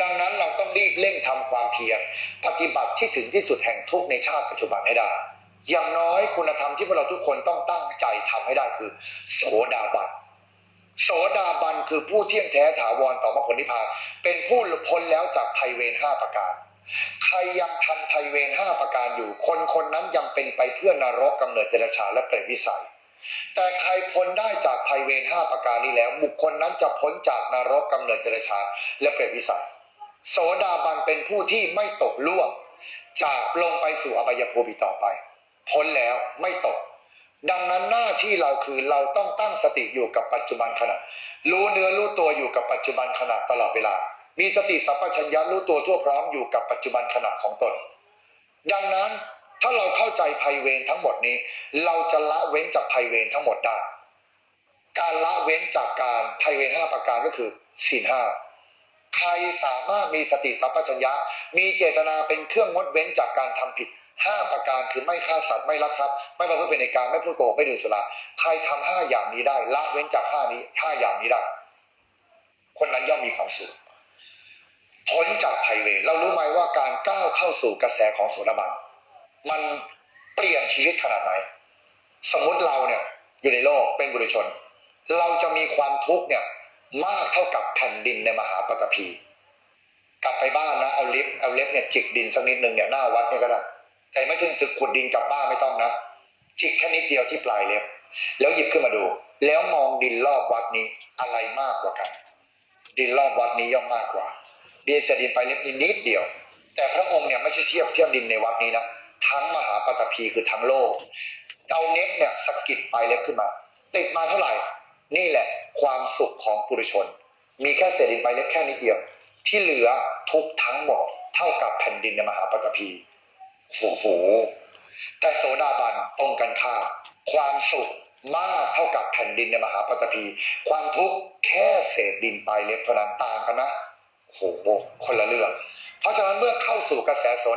ดังนั้นเราต้องรีบเร่งทำความเพียรปฏิบัติที่ถึงที่สุดแห่งทุกในชาติปัจจุบันให้ได้ อย่างน้อยคุณธรรมที่พวกเราทุกคนต้องตั้งใจทำให้ได้คือ โสดาบันโสดาบันคือผู้เที่ยงแท้ถาวรต่อมรรคผลนิพพาน เป็นผู้หลุดพ้นแล้วจากภัยเวรห้าประการใครยังทันภัยเวรห้าประการอยู่ คนคนนั้นยังเป็นไปเพื่อนรกกำเนิดเดรัจฉานและเปรตวิสัย แต่ใครพ้นได้จากภัยเวรห้าประการนี้แล้ว บุคคลนั้นจะพ้นจากนรกกำเนิดเดรัจฉานและเปรตวิสัย โสดาบันเป็นผู้ที่ไม่ตกล่วง จากลงไปสู่อบายภูมิต่อไป พ้นแล้วไม่ตก ดังนั้นหน้าที่เราคือเราต้องตั้งสติอยู่กับปัจจุบันขณะ รู้เนื้อรู้ตัวอยู่กับปัจจุบันขณะตลอดเวลา มีสติสัพพัญญะรู้ตัวทั่วพร้อมอยู่กับปัจจุบันขณะของตน ดังนั้นถ้าเราเข้าใจภัยเวรทั้งหมดนี้ เราจะละเว้นจากภัยเวรทั้งหมดได้ การละเว้นจากการภัยเวรห้าประการก็คือศีลห้า ใครสามารถมีสติสัพพัญญะ มีเจตนาเป็นเครื่องงดเว้นจากการทำผิดห้าประการคือไม่ฆ่าสัตว์ไม่ลักทรัพย์ไม่ประพฤติเป็นในการไม่พูดโกหกไม่ดื่มสุราใครทำห้าอย่างนี้ได้ละเว้นจากห้านี้ห้าอย่างนี้ได้ คนนั้นย่อมมีความสุขพ้นจากภัยเวรเรารู้ไหมว่าการก้าวเข้าสู่กระแสของโสดาบันมันเปลี่ยนชีวิตขนาดไหน สมมติเราเนี่ยอยู่ในโลกเป็นบุรุชน เราจะมีความทุกข์เนี่ย มากเท่ากับแผ่นดินในมหาปฐพีกลับไปบ้านนะเอาเล็บเอาเล็บเนี่ยจิกดินสักนิดหนึ่งเนี่ยหน้าวัดเนี่ยก็ได้แต่ไม่ถึงจะขุดดินกลับบ้านไม่ต้องนะจิกแค่นิดเดียวที่ปลายเล็บแล้วหยิบขึ้นมาดู แล้วมองดินรอบวัดนี้อะไรมากกว่ากัน ดินรอบวัดนี้ย่อมมากกว่าดินเศษดินปลายเล็บนี่นิดเดียว แต่พระองค์เนี่ยไม่ใช่เทียบเทียบดินในวัดนี้นะทั้งมหาปฐพีคือทั้งโลกเอาเน็ตเนี่ยสกิดปลายเล็บขึ้นมาติดมาเท่าไหร่ นี่แหละความสุขของปุถุชน มีแค่เศษดินปลายเล็บแค่นิดเดียว ที่เหลือทุกทั้งหมดเท่ากับแผ่นดินในมหาปฐพีโอ้โหแต่โสดาบันตรงกันข้าความสุขมากเท่ากับแผ่นดินในมหาปฐพี ความทุกข์แค่เศษดินไปเล็บเท่านั้นต่างกันนะโอ้โหคนละเรื่อง เพราะฉะนั้นเมื่อเข้าสู่กระแสโสดา